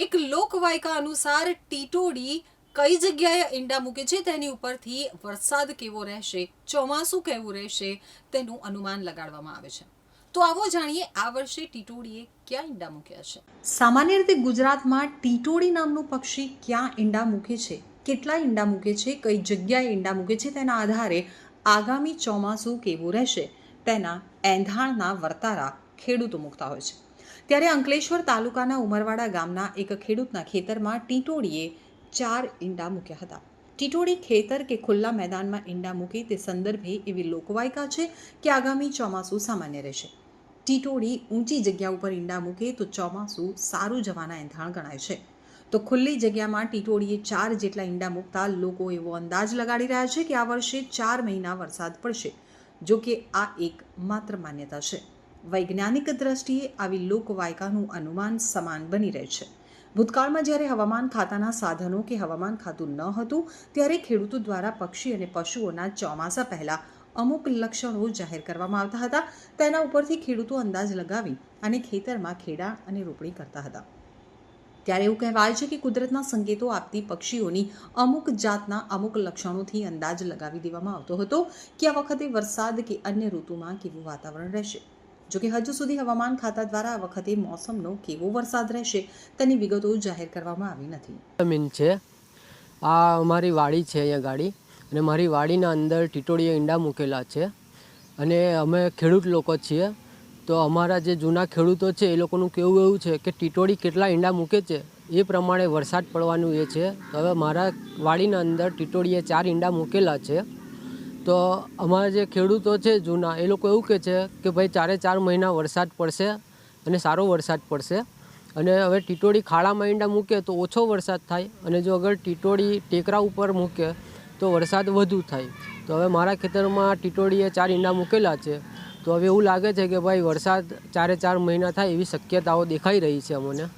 એક લોકવાયકા અનુસાર ટીટોડી કઈ જગ્યાએ ઈંડા મૂકે છે? તેની ઉપરથી વરસાદ કેવો રહેશે? ચોમાસું કેવું રહેશે? તેનું અનુમાન લગાડવામાં આવે છે. તો આવો જાણીએ, આ વર્ષે ટીટોડીએ ક્યાં ઈંડા મૂક્યા છે? સામાન્ય રીતે ગુજરાતમાં ટીટોડી નામનું પક્ષી ક્યાં ઈંડા મૂકે છે? કેટલા ઈંડા મૂકે છે? કઈ જગ્યાએ ઈંડા મૂકે છે? તેના આધારે આગામી ચોમાસું કેવું રહેશે? તેના એંધાણના વર્તારા ખેડૂતો મૂકતા હોય છે. ત્યારે અંકલેશ્વર તાલુકાના ઉમરવાડા ગામના એક ખેડૂતના ખેતરમાં ટીટોડીએ ચાર ઈંડા મૂક્યા હતા. ટીટોડી ખેતર કે ખુલ્લા મેદાનમાં ઈંડા મૂકે તે સંદર્ભે એવી લોકવાયકા છે કે આગામી ચોમાસું સામાન્ય રહેશે. ટીટોડી ઊંચી જગ્યા ઉપર ઈંડા મૂકે તો ચોમાસું સારું જવાના એંધાણ ગણાય છે. તો ખુલ્લી જગ્યામાં ટીટોડીએ ચાર જેટલા ઈંડા મૂકતા લોકો એવો અંદાજ લગાડી રહ્યા છે કે આ વર્ષે ચાર મહિના વરસાદ પડશે જો કે આ એક માત્ર માન્યતા છે. વૈજ્ઞાનિક દ્રષ્ટિએ આવી લોકવાયકાનું અનુમાન સમાન બની રહે છે. ભૂતકાળમાં જ્યારે હવામાન ખાતાના સાધનો કે હવામાન ખાતું ન હતું, ત્યારે ખેડૂતો દ્વારા પક્ષી અને પશુઓના ચોમાસા પહેલાં અમુક લક્ષણો જાહેર કરવામાં આવતા હતા. તેના ઉપરથી ખેડૂતો અંદાજ લગાવી અને ખેતરમાં ખેડા અને રોપણી કરતા હતા. ત્યારે એવું કહેવાય છે કે કુદરતના સંકેતો આપતી પક્ષીઓની અમુક જાતના અમુક લક્ષણોથી અંદાજ લગાવી દેવામાં આવતો હતો કે આ વખતે વરસાદ કે અન્ય ઋતુમાં કેવું વાતાવરણ રહેશે. જોકે હજુ સુધી હવામાન ખાતા દ્વારા આ વખતે મોસમનો કેવો વરસાદ રહેશે તેની વિગતો જાહેર કરવામાં આવી નથી. જમીન છે. આ અમારી વાડી છે અહીંયા ગાડી અને મારી વાડીના અંદર ટીટોળીએ ઈંડા મૂકેલા છે અને અમે ખેડૂત લોકો છીએ. તો અમારા જે જૂના ખેડૂતો છે એ લોકોનું કેવું એવું છે કે ટીટોળી કેટલા ઈંડા મૂકે છે એ પ્રમાણે વરસાદ પડવાનું એ છે. હવે મારા વાડીના અંદર ટીટોળીએ ચાર ઈંડા મૂકેલા છે. તો અમારા જે ખેડૂતો છે જૂના, એ લોકો એવું કહે છે કે ભાઈ ચારે ચાર મહિના વરસાદ પડશે અને સારો વરસાદ પડશે. અને હવે ટીટોળી ખાડામાં ઈંડા મૂકે તો ઓછો વરસાદ થાય અને જો અગર ટીટોળી ટેકરા ઉપર મૂકે તો વરસાદ વધુ થાય. તો હવે મારા ખેતરમાં ટીટોળીએ ચાર ઈંડા મૂકેલા છે. તો હવે એવું લાગે છે કે ભાઈ વરસાદ ચારે ચાર મહિના થાય એવી શક્યતાઓ દેખાઈ રહી છે અમને.